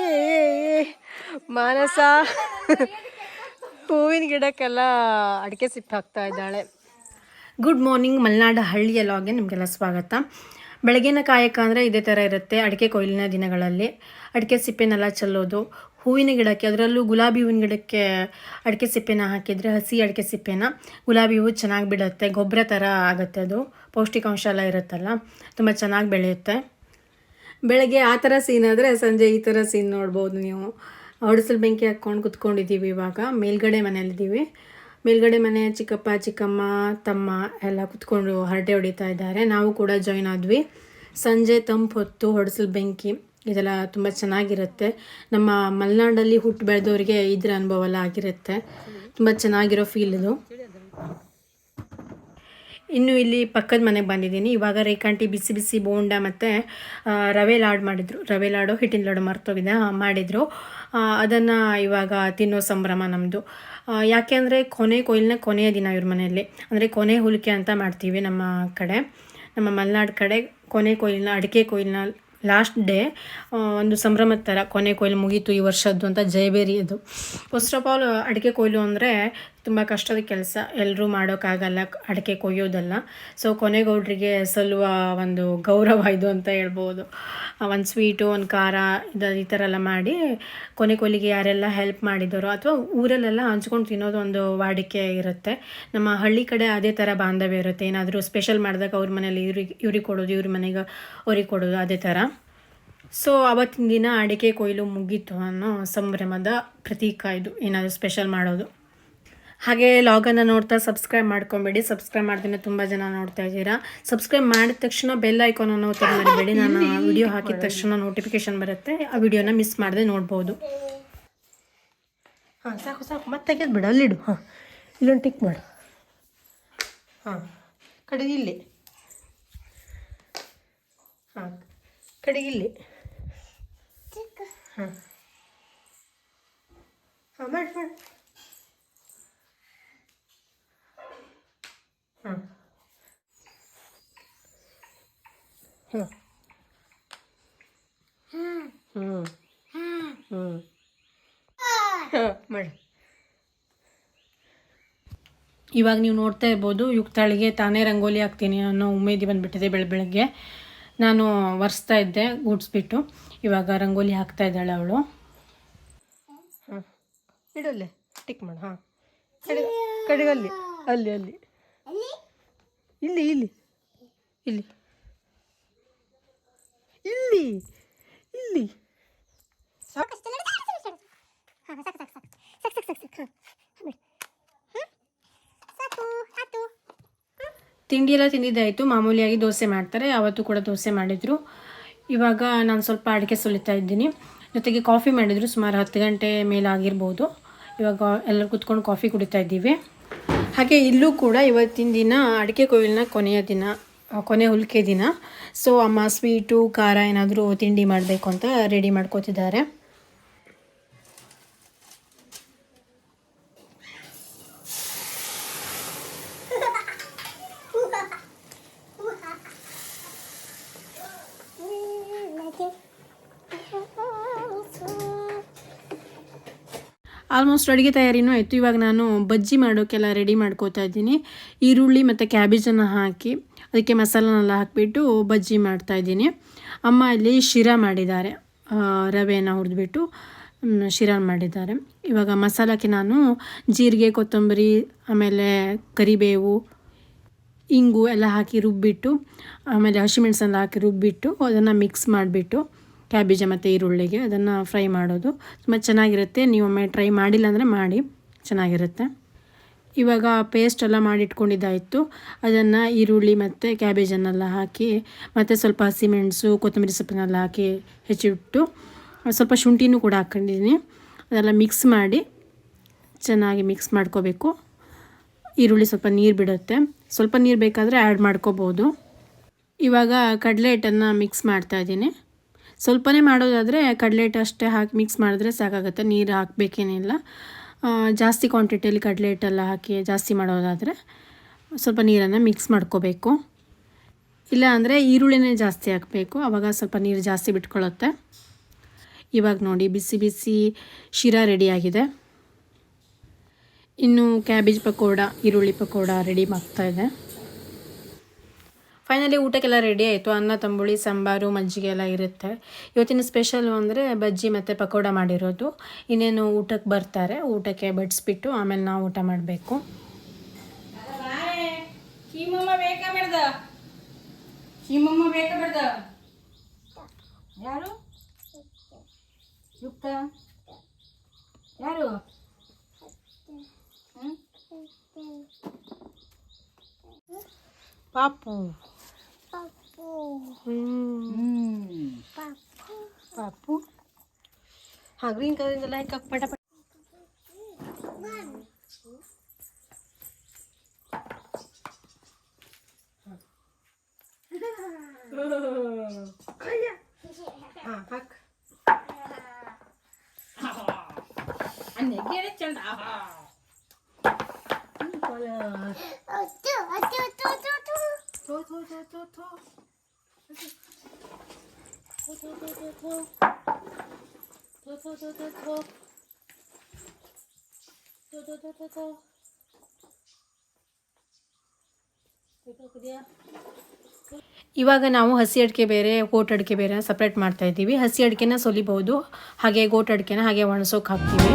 ಏ ಮಾನಸ. ಹೂವಿನ ಗಿಡಕ್ಕೆಲ್ಲ ಅಡಿಕೆ ಸಿಪ್ಪೆ ಹಾಕ್ತಾ ಇದ್ದಾಳೆ. ಗುಡ್ ಮಾರ್ನಿಂಗ್ ಮಲೆನಾಡು ಹಳ್ಳಿಯ ಲಾಗೆ ನಿಮಗೆಲ್ಲ ಸ್ವಾಗತ. ಬೆಳಗಿನ ಕಾಯಕ ಅಂದರೆ ಇದೇ ಥರ ಇರುತ್ತೆ ಅಡಿಕೆ ಕೊಯ್ಲಿನ ದಿನಗಳಲ್ಲಿ. ಅಡಿಕೆ ಸಿಪ್ಪೆನೆಲ್ಲ ಚೆಲ್ಲೋದು. ಹೂವಿನ ಗಿಡಕ್ಕೆ, ಅದರಲ್ಲೂ ಗುಲಾಬಿ ಹೂವಿನ ಗಿಡಕ್ಕೆ ಅಡಿಕೆ ಸಿಪ್ಪೆನ ಹಾಕಿದರೆ ಹಸಿ ಅಡಿಕೆ ಸಿಪ್ಪೆನ. ಗುಲಾಬಿ ಹೂವು ಚೆನ್ನಾಗಿ ಬಿಡುತ್ತೆ ಗೊಬ್ಬರ ಥರ ಆಗುತ್ತೆ ಅದು. ಪೌಷ್ಟಿಕಾಂಶ ಎಲ್ಲ ಇರುತ್ತಲ್ಲ, ತುಂಬ ಚೆನ್ನಾಗಿ ಬೆಳೆಯುತ್ತೆ. ಬೆಳಗ್ಗೆ ಆ ಥರ ಸೀನ್ ಆದರೆ ಸಂಜೆ ಈ ಥರ ಸೀನ್ ನೋಡ್ಬೋದು ನೀವು. ಹೊಡಿಸಲು ಬೆಂಕಿ ಹಾಕ್ಕೊಂಡು ಕುತ್ಕೊಂಡಿದ್ದೀವಿ ಇವಾಗ, ಮೇಲ್ಗಡೆ ಮನೇಲಿದ್ದೀವಿ ಮೇಲ್ಗಡೆ ಮನೆ ಚಿಕ್ಕಪ್ಪ, ಚಿಕ್ಕಮ್ಮ, ತಮ್ಮ ಎಲ್ಲ ಕುತ್ಕೊಂಡು ಹರಟೆ ಹೊಡಿತಾ ಇದ್ದಾರೆ. ನಾವು ಕೂಡ ಜಾಯ್ನ್ ಆದ್ವಿ. ಸಂಜೆ ತಂಪು ಹೊತ್ತು ಹೊಡೆಸಲು ಬೆಂಕಿ, ಇದೆಲ್ಲ ತುಂಬ ಚೆನ್ನಾಗಿರುತ್ತೆ. ನಮ್ಮ ಮಲೆನಾಡಲ್ಲಿ ಹುಟ್ಟು ಬೆಳೆದವರಿಗೆ ಇದ್ರ ಅನುಭವ ಎಲ್ಲ ಆಗಿರುತ್ತೆ. ತುಂಬ ಚೆನ್ನಾಗಿರೋ ಫೀಲ್ ಇದು. ಇನ್ನು ಇಲ್ಲಿ ಪಕ್ಕದ ಮನೆಗೆ ಬಂದಿದ್ದೀನಿ. ಇವಾಗ ರೇಖಾಂಟಿ ಬಿಸಿ ಬಿಸಿ ಬೋಂಡ ಮತ್ತು ರವೆ ಲಾಡು ಮಾಡಿದರು. ರವೆ ಲಾಡು, ಹಿಟ್ಟಿನ ಲಾಡು ಮರ್ತೋಗಿದೆ. ಮಾಡಿದರು. ಅದನ್ನು ಇವಾಗ ತಿನ್ನೋ ಸಂಭ್ರಮ ನಮ್ಮದು ಯಾಕೆ ಅಂದರೆ ಕೊನೆ ಕೊಯ್ಲಿನ ಕೊನೆಯ ದಿನ ಇವ್ರ ಮನೆಯಲ್ಲಿ. ಅಂದರೆ ಕೊನೆ ಹುಲಿಕೆ ಅಂತ ಮಾಡ್ತೀವಿ ನಮ್ಮ ಕಡೆ. ನಮ್ಮ ಮಲೆನಾಡು ಕಡೆ ಕೊನೆ ಕೊಯ್ಲಿನ, ಅಡಿಕೆ ಕೊಯ್ಲಿನ ಲಾಸ್ಟ್ ಡೇ ಒಂದು ಸಂಭ್ರಮದ ಥರ ಕೊನೆ ಕೊಯ್ಲು ಮುಗೀತು ಈ ವರ್ಷದ್ದು ಅಂತ ಜಯಬೇರಿ ಅದು. ಫಸ್ಟ್ ಆಫ್ ಆಲ್ ಅಡಿಕೆ ಕೊಯ್ಲು ಅಂದರೆ ತುಂಬ ಕಷ್ಟದ ಕೆಲಸ ಎಲ್ಲರೂ ಮಾಡೋಕ್ಕಾಗಲ್ಲ, ಅಡಿಕೆ ಕೊಯ್ಯೋದಲ್ಲ. ಸೊ ಕೊನೆಗೌಡ್ರಿಗೆ ಸಲ್ಲುವ ಒಂದು ಗೌರವ ಇದು ಅಂತ ಹೇಳ್ಬೋದು. ಒಂದು ಸ್ವೀಟು ಒಂದು ಖಾರ ಇದು ಈ ಥರ ಎಲ್ಲ ಮಾಡಿ ಕೊನೆ ಕೊಲಿಗೆ ಯಾರೆಲ್ಲ ಹೆಲ್ಪ್ ಮಾಡಿದ್ದಾರೋ ಅಥವಾ ಊರಲ್ಲೆಲ್ಲ ಹಂಚ್ಕೊಂಡು ತಿನ್ನೋದು ಒಂದು ವಾಡಿಕೆ ಇರುತ್ತೆ. ನಮ್ಮ ಹಳ್ಳಿ ಕಡೆ ಅದೇ ಥರ ಬಾಂಧವ್ಯ ಇರುತ್ತೆ. ಏನಾದರೂ ಸ್ಪೆಷಲ್ ಮಾಡಿದಾಗ ಅವ್ರ ಮನೇಲಿ ಇವ್ರಿಗೆ ಇವ್ರಿಗೆ ಕೊಡೋದು, ಇವ್ರ ಮನೆಗೆ ಅವ್ರಿಗೆ ಕೊಡೋದು ಅದೇ ಥರ ಸೊ ಅವತ್ತಿನ ದಿನ ಅಡಿಕೆ ಕೊಯ್ಲು ಮುಗೀತು ಅನ್ನೋ ಸಂಭ್ರಮದ ಪ್ರತೀಕ ಇದು. ಏನಾದರೂ ಸ್ಪೆಷಲ್ ಮಾಡೋದು. ಹಾಗೆ ಲಾಗನ್ನು ನೋಡ್ತಾ ಸಬ್ಸ್ಕ್ರೈಬ್ ಮಾಡ್ಕೊಬೇಡಿ. ಸಬ್ಸ್ಕ್ರೈಬ್ ಮಾಡ್ತೀನಿ ತುಂಬ ಜನ ನೋಡ್ತಾ ಇದ್ದೀರಾ. ಸಬ್ಸ್ಕ್ರೈಬ್ ಮಾಡಿದ ತಕ್ಷಣ ಬೆಲ್ ಐಕಾನ್ ಅನ್ನು ಥರ ಮರಿಬೇಡಿ ನಾನು ವಿಡಿಯೋ ಹಾಕಿದ ತಕ್ಷಣ ನೋಟಿಫಿಕೇಶನ್ ಬರುತ್ತೆ. ಆ ವಿಡಿಯೋನ ಮಿಸ್ ಮಾಡದೆ ನೋಡ್ಬೋದು. ಹಾಂ ಸಾಕು ಸಾಕು. ಮತ್ತೆ ತೆಗೆದು ಬಿಡು. ಅಲ್ಲಿಡು. ಹಾಂ ಇಲ್ಲೊಂದು ಟಿಕ್ ಮಾಡು. ಹಾಂ ಕಡೆಗೆ ಇಲ್ಲಿ. ಹಾಂ ಕಡೆಗೆ ಇಲ್ಲಿ. ಹಾಂ. ಹಾಂ ಮಾಡಿ ಮಾಡಿ. ಹಾಂ ಹಾಂ ಹ್ಞೂ ಹ್ಞೂ ಹಾಂ ಇವಾಗ ನೀವು ನೋಡ್ತಾ ಇರ್ಬೋದು, ಯುಕ್ತಾಳಿಗೆ ತಾನೇ ರಂಗೋಲಿ ಹಾಕ್ತೀನಿ ಅನ್ನೋ ಉಮೇದಿ ಬಂದುಬಿಟ್ಟಿದೆ ಬೆಳ, ಬೆಳಗ್ಗೆ. ನಾನು ಒರೆಸ್ತಾ ಇದ್ದೆ ಗುಡ್ಸ್ಬಿಟ್ಟು ಇವಾಗ ರಂಗೋಲಿ ಹಾಕ್ತಾ ಇದ್ದಾಳೆ ಅವಳು. ಹಾಂ ಇಡಲ್ಲೇ, ಟಿಕ್ ಮಾಡು, ಹಾಂ. ಕಡೆ, ಕಡೆಗಲ್ಲಿ, ಅಲ್ಲಿ ಅಲ್ಲಿ. ಇಲ್ಲಿ ಇಲ್ಲಿ. ಇಲ್ಲಿ. ಇಲ್ಲಿ. ಇಲ್ಲಿ. ತಿಂಡಿ ಎಲ್ಲ ತಿಂದಿದ್ದಾಯಿತು ಮಾಮೂಲಿಯಾಗಿ ದೋಸೆ ಮಾಡ್ತಾರೆ. ಅವತ್ತು ಕೂಡ ದೋಸೆ ಮಾಡಿದರು. ಇವಾಗ ನಾನು ಸ್ವಲ್ಪ ಅಡಿಕೆ ಸುಲಿತಾ ಇದ್ದೀನಿ. ಜೊತೆಗೆ ಕಾಫಿ ಮಾಡಿದರು. ಸುಮಾರು ಹತ್ತು ಗಂಟೆ ಮೇಲೆ ಆಗಿರ್ಬೋದು ಇವಾಗ ಎಲ್ಲರೂ ಕುತ್ಕೊಂಡು ಕಾಫಿ ಕುಡಿತಾ ಇದ್ದೀವಿ. ಹಾಗೆ ಇಲ್ಲೂ ಕೂಡ ಇವತ್ತಿನ ದಿನ ಅಡಿಕೆ ಕೊಯ್ಲಿನ ಕೊನೆಯ ದಿನ ಕೊನೆ ಹುಲ್ಕೆ ದಿನ. ಸೊ ಅಮ್ಮ ಸ್ವೀಟು ಖಾರ ಏನಾದರೂ ತಿಂಡಿ ಮಾಡಬೇಕು ಅಂತ ರೆಡಿ ಮಾಡ್ಕೋತಿದ್ದಾರೆ. ಆಲ್ಮೋಸ್ಟ್ ಅಡುಗೆ ತಯಾರಿನೂ ಆಯಿತು. ಇವಾಗ ನಾನು ಬಜ್ಜಿ ಮಾಡೋಕ್ಕೆಲ್ಲ ರೆಡಿ ಮಾಡ್ಕೋತಾ ಇದ್ದೀನಿ. ಈರುಳ್ಳಿ ಮತ್ತು ಕ್ಯಾಬೇಜನ್ನು ಹಾಕಿ ಅದಕ್ಕೆ ಮಸಾಲನೆಲ್ಲ ಹಾಕಿಬಿಟ್ಟು ಬಜ್ಜಿ ಮಾಡ್ತಾ ಇದ್ದೀನಿ. ಅಮ್ಮ ಇಲ್ಲಿ ಶಿರಾ ಮಾಡಿದ್ದಾರೆ. ರವೆಯನ್ನು ಹುರಿದ್ಬಿಟ್ಟು ಶಿರಾ ಮಾಡಿದ್ದಾರೆ. ಇವಾಗ ಮಸಾಲಕ್ಕೆ ನಾನು ಜೀರಿಗೆ, ಕೊತ್ತಂಬರಿ, ಆಮೇಲೆ ಕರಿಬೇವು, ಇಂಗು ಎಲ್ಲ ಹಾಕಿ ರುಬ್ಬಿಟ್ಟು, ಆಮೇಲೆ ಹಸಿಮೆಣಸೆಲ್ಲ ಹಾಕಿ ರುಬ್ಬಿಟ್ಟು ಅದನ್ನು ಮಿಕ್ಸ್ ಮಾಡಿಬಿಟ್ಟು ಕ್ಯಾಬೇಜ ಮತ್ತು ಈರುಳ್ಳಿಗೆ ಅದನ್ನು ಫ್ರೈ ಮಾಡೋದು. ತುಂಬ ಚೆನ್ನಾಗಿರುತ್ತೆ. ನೀವೊಮ್ಮೆ ಟ್ರೈ ಮಾಡಿಲ್ಲ ಅಂದರೆ ಮಾಡಿ. ಚೆನ್ನಾಗಿರುತ್ತೆ. ಇವಾಗ ಪೇಸ್ಟ್ ಎಲ್ಲ ಮಾಡಿಟ್ಕೊಂಡಿದ್ದಾಯಿತು. ಅದನ್ನು ಈರುಳ್ಳಿ ಮತ್ತು ಕ್ಯಾಬೇಜನ್ನೆಲ್ಲ ಹಾಕಿ, ಮತ್ತು ಸ್ವಲ್ಪ ಹಸಿಮೆಣಸು, ಕೊತ್ತಂಬರಿ ಸೊಪ್ಪನ್ನೆಲ್ಲ ಹಾಕಿ ಹೆಚ್ಚಿಟ್ಟು, ಸ್ವಲ್ಪ ಶುಂಠಿನೂ ಕೂಡ ಹಾಕ್ಕೊಂಡಿದ್ದೀನಿ. ಅದೆಲ್ಲ ಮಿಕ್ಸ್ ಮಾಡಿ ಚೆನ್ನಾಗಿ ಮಿಕ್ಸ್ ಮಾಡ್ಕೋಬೇಕು. ಈರುಳ್ಳಿ ಸ್ವಲ್ಪ ನೀರು ಬಿಡುತ್ತೆ. ಸ್ವಲ್ಪ ನೀರು ಬೇಕಾದರೆ ಆ್ಯಡ್ ಮಾಡ್ಕೋಬೋದು. ಇವಾಗ ಕಡಲೆ ಹಿಟ್ಟನ್ನು ಮಿಕ್ಸ್ ಮಾಡ್ತಾ ಇದ್ದೀನಿ. ಸ್ವಲ್ಪನೇ ಮಾಡೋದಾದರೆ ಕಡಲೆ ಹಿಟ್ಟು ಅಷ್ಟೇ ಹಾಕಿ ಮಿಕ್ಸ್ ಮಾಡಿದ್ರೆ ಸಾಕಾಗುತ್ತೆ. ನೀರು ಹಾಕಬೇಕೇನಿಲ್ಲ. ಜಾಸ್ತಿ ಕ್ವಾಂಟಿಟಿಯಲ್ಲಿ ಕಡಲೆ ಹಿಟ್ಟೆಲ್ಲ ಹಾಕಿ ಜಾಸ್ತಿ ಮಾಡೋದಾದರೆ ಸ್ವಲ್ಪ ನೀರನ್ನು ಮಿಕ್ಸ್ ಮಾಡ್ಕೋಬೇಕು. ಇಲ್ಲ ಅಂದರೆ ಈರುಳ್ಳಿನೇ ಜಾಸ್ತಿ ಹಾಕಬೇಕು. ಆವಾಗ ಸ್ವಲ್ಪ ನೀರು ಜಾಸ್ತಿ ಬಿಟ್ಕೊಳ್ಳುತ್ತೆ. ಇವಾಗ ನೋಡಿ, ಬಿಸಿ ಬಿಸಿ ಶಿರಾ ರೆಡಿಯಾಗಿದೆ ಇನ್ನು ಕ್ಯಾಬೇಜ್ ಪಕೋಡ, ಈರುಳ್ಳಿ ಪಕೋಡ ರೆಡಿ ಮಾಡ್ತಾ ಇದೆ. ಫೈನಲಿ ಊಟಕ್ಕೆಲ್ಲ ರೆಡಿ ಆಯಿತು. ಅನ್ನ, ತಂಬುಳಿ, ಸಾಂಬಾರು, ಮಜ್ಜಿಗೆ ಎಲ್ಲ ಇರುತ್ತೆ. ಇವತ್ತಿನ ಸ್ಪೆಷಲು ಅಂದರೆ ಬಜ್ಜಿ ಮತ್ತು ಪಕೋಡ ಮಾಡಿರೋದು. ಇನ್ನೇನು ಊಟಕ್ಕೆ ಬರ್ತಾರೆ, ಊಟಕ್ಕೆ ಬಡಿಸ್ಬಿಟ್ಟು ಆಮೇಲೆ ನಾವು ಊಟ ಮಾಡಬೇಕು. ಶಿವಮೊಮ್ಮ ಬೇಕಾ पापू हाँ ग्रीन कलर दिला का फटाफट हाँ हक अन्य गेरे चंद आहा Color. Oh, two, oh, two, two, two, two. Two, two, two, two, two. ಇವಾಗ ನಾವು ಹಸಿ ಅಡಿಕೆ ಬೇರೆ ಗೋಟ್ ಅಡಿಕೆ ಬೇರೆ ಸಪ್ರೇಟ್ ಮಾಡ್ತಾ ಇದ್ದೀವಿ ಹಸಿ ಅಡಿಕೆನ ಸೊಲಿಬಹುದು ಹಾಗೆ ಗೋಟ್ ಅಡಿಕೆನ ಹಾಗೆ ಒಣಸೋಕೆ ಹಾಕ್ತೀವಿ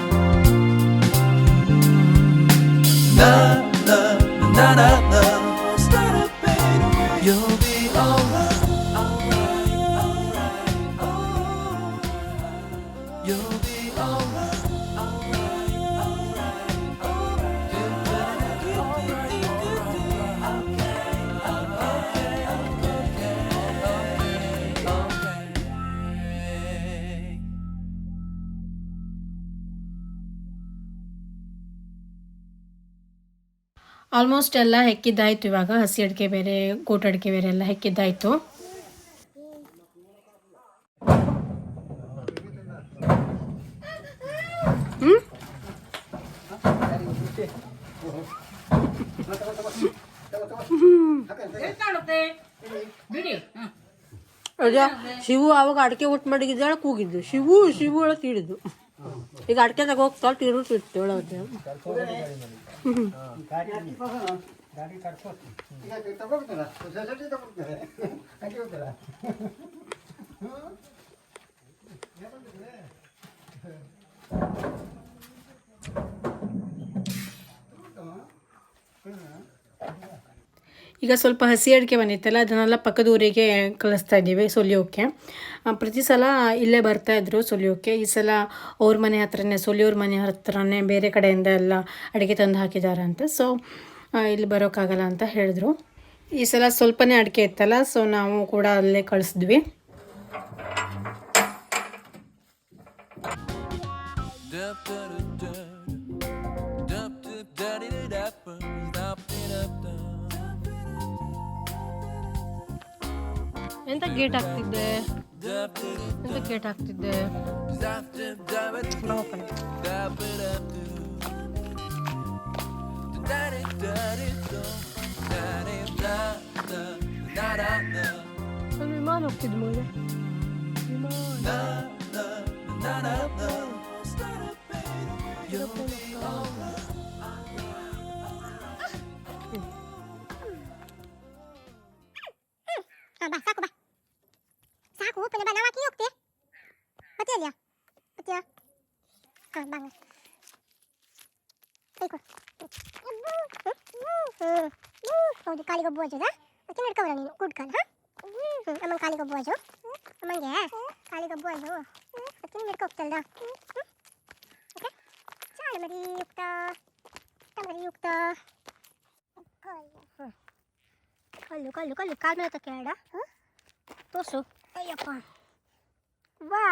almost ಎಲ್ಲ ಹೆಕ್ಕಿದ್ದಾಯ್ತು ಇವಾಗ. ಹಸಿ ಅಡಿಕೆ ಬೇರೆ ಗೋಟ್ ಅಡಿಕೆ ಬೇರೆ ಎಲ್ಲ ಹೆಕ್ಕಿದ್ದಾಯ್ತು. ಎಲ್ಲಿ ಕಾಣುತ್ತೆ ಬಿಡಿ ಹ್ಮ್. ಶಿವು ಅವಾಗ ಅಡಿಕೆ ಒಟ್ಟು ಮಡಗಿದ್ದಾಳೆ ಕೂಗಿದ್ದು. ಶಿವು ಶಿವು ಒಳಗೆ ತಿಳಿದು ಈಗ ಅಡಿಕೆ ತಗ ಹೋಗ್ತಾಳೆ ತಿರುಗಿತ್ತು ಒಳಗೆ ಈಗ ಸ್ವಲ್ಪ ಹಸಿ ಅಡಿಕೆ ಬಂದಿತ್ತಲ್ಲ, ಅದನ್ನೆಲ್ಲ ಪಕ್ಕದ ಊರಿಗೆ ಕಳಿಸ್ತಾ ಇದ್ದೀವಿ ಸೊಲಿಯೋಕ್ಕೆ ಪ್ರತಿ ಸಲ ಇಲ್ಲೇ ಬರ್ತಾಯಿದ್ರು ಸೊಲಿಯೋಕ್ಕೆ ಈ ಸಲ ಅವ್ರ ಮನೆ ಹತ್ರನೇ, ಸೊಲಿಯೋರ ಮನೆ ಹತ್ರನೇ ಬೇರೆ ಕಡೆಯಿಂದ ಎಲ್ಲ ಅಡಿಕೆ ತಂದು ಹಾಕಿದ್ದಾರೆ ಅಂತ. ಸೊ ಇಲ್ಲಿ ಬರೋಕ್ಕಾಗಲ್ಲ ಅಂತ ಹೇಳಿದ್ರು. ಈ ಸಲ ಸ್ವಲ್ಪನೇ ಅಡಿಕೆ ಇತ್ತಲ್ಲ ಸೊ ನಾವು ಕೂಡ ಅಲ್ಲೇ ಕಳಿಸಿದ್ವಿ. ಎಂತ ಗೇಟ್ ಹಾಕ್ತಿದ್ದೆ Dup da ಎಂತ ಗೇಟ್ ಹಾಕ್ತಿದ್ದೆ da da da da open ಹೌದು ಕಾಲಿಗೊಬ್ಬ ಬಾಜುದ ಅದಕ್ಕೆ ನಡ್ಕೊಬರ ನೀನು ಗುಡ್ ಕಾಲ್ ಹಾ ಹ್ಞೂ ಅಮ್ಮನ ಕಾಲಿಗೊಬ್ಬ ಬಾಜು ಅಮ್ಮಂಗೆ ಕಾಲಿಗೊಬ್ಬ ಬಾಜು ಅದಕ್ಕೆ ನಡ್ಕೊ ಹೋಗ್ತಲ್ದ ಓಕೆ ಚಾಳ ಮರಿ ಯುಕ್ತ ಮರಿ ಯುಕ್ತ ಕಲ್ಲು ಕಲ್ಲು ಕಲ್ಲು ಕಾಲ್ ಮೇಲೆ ತಕ್ಕಾಡ ತೋರ್ಸು ಅಯ್ಯಪ್ಪ ವಾ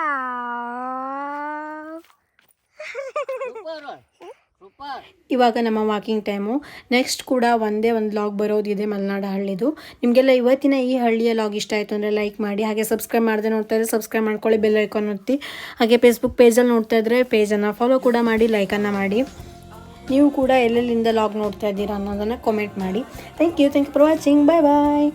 ಇವಾಗ ನಮ್ಮ ವಾಕಿಂಗ್ ಟೈಮು ನೆಕ್ಸ್ಟ್ ಕೂಡ ಒಂದೇ ಒಂದು ಲಾಗ್ ಬರೋದಿದೆ ಮಲೆನಾಡ ಹಳ್ಳಿದು. ನಿಮಗೆಲ್ಲ ಇವತ್ತಿನ ಈ ಹಳ್ಳಿಯ ಲಾಗ್ ಇಷ್ಟ ಆಯಿತು ಅಂದರೆ ಲೈಕ್ ಮಾಡಿ, ಹಾಗೆ ಸಬ್ಸ್ಕ್ರೈಬ್ ಮಾಡದೆ ನೋಡ್ತಾ ಇದ್ರೆ ಸಬ್ಸ್ಕ್ರೈಬ್ ಮಾಡ್ಕೊಳ್ಳಿ ಬೆಲ್ ಐಕಾನ್ ಒತ್ತಿ. ಹಾಗೆ ಫೇಸ್ಬುಕ್ ಪೇಜಲ್ಲಿ ನೋಡ್ತಾ ಇದ್ದರೆ ಪೇಜನ್ನು ಫಾಲೋ ಕೂಡ ಮಾಡಿ ಲೈಕನ್ನು ಮಾಡಿ. ನೀವು ಕೂಡ ಎಲ್ಲೆಲ್ಲಿಂದ ಲಾಗ್ ನೋಡ್ತಾ ಇದ್ದೀರಾ ಅನ್ನೋದನ್ನು ಕಮೆಂಟ್ ಮಾಡಿ. Thank you thank you for watching bye bye